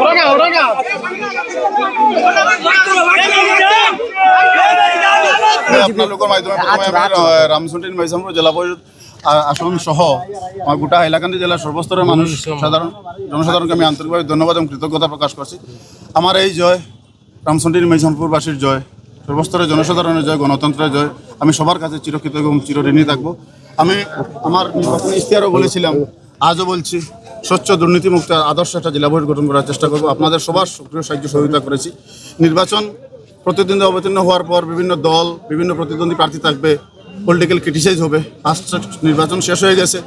ওরাঙ্গা ওরাঙ্গা জেলা পরিষদ জিলা আসন সহ আমার গোটা হাইলাকান্দি জেলার সর্বস্তরের মানুষ সাধারণ জনসাধারণকে আমি আন্তরিকভাবে ধন্যবাদ এবং কৃতজ্ঞতা প্রকাশ করছি। আমার এই জয় রামচন্দ্রী মেজনপুরবাসীর জয়। সর্বস্তরের জনসাধারণের জয়, গণতন্ত্রের জয়। আমি সবার কাছে চিরকৃতজ্ঞ এবং চিরঋণী থাকব। আমি আমার নির্বাচনী ইশতেহারও বলেছিলাম, আজও বলছি, স্বচ্ছ দুর্নীতিমুক্ত আদর্শ একটা জেলা বোর্ড গঠন করার চেষ্টা করব। আপনাদের সবার সক্রিয় সাহায্য সহযোগিতা করেছি। নির্বাচন প্রতিদ্বন্দ্বী অবতীর্ণ হওয়ার পর বিভিন্ন দল, বিভিন্ন প্রতিদ্বন্দ্বী প্রার্থী থাকবে। পলিটিক্যাল ক্রিটিসাইজ হবে। ফার্স্ট নির্বাচন শেষ হয়ে গেছে।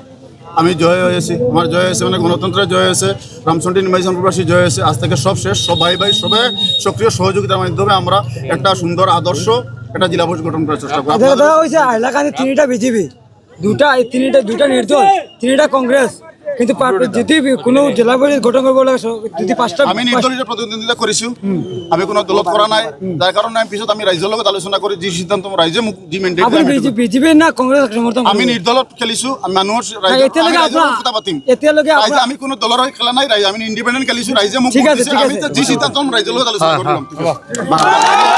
আমি জয় হয়েছি আমার জয় হয়েছে মানে গণতন্ত্রের জয় হয়েছে রামচন্ডী নির্বাচনবাসী জয় হয়েছে আজ থেকে সব শেষ। সব ভাই ভাই সবে সক্রিয় সহযোগিতার মাধ্যমে আমরা একটা সুন্দর আদর্শ, একটা জেলা পরিষদ গঠন করার চেষ্টা করব। এলাকাতে তিনটা বিজেপি। দুটা তিনটা, দুটা নির্দল, তিনটা কংগ্রেস। কিন্তু যদি কোনো জেলা পরিষদ গঠন করব লাগে যদি পাঁচটা আমি নির্দলীয় প্ৰতিদ্বন্দ্বিতা কৰিছো আমি কোনো দলত কৰা নাই। যাৰ কাৰণে আমি পিছত আমি ৰাইজৰ লগত আলোচনা কৰি যি সিদ্ধান্ত ৰাইজে মোক যি মেণ্ডেট আপনি বিজেপি না কংগ্রেস সমর্থন আমি? নিৰ্দলত খেলিছো আমি মানুহৰ কথা পাতিম। এতিয়ালৈকে আমি কোনো দলৰ হৈ খেলা নাই ৰাইজে আমি ইণ্ডিপেণ্ডেণ্ট খেলিছো ৰাইজে মোক ঠিক আছে, ঠিক আছে। যি সিদ্ধান্ত ৰাইজৰ লগত আলোচনা কৰি ল'ম ঠিক আছে।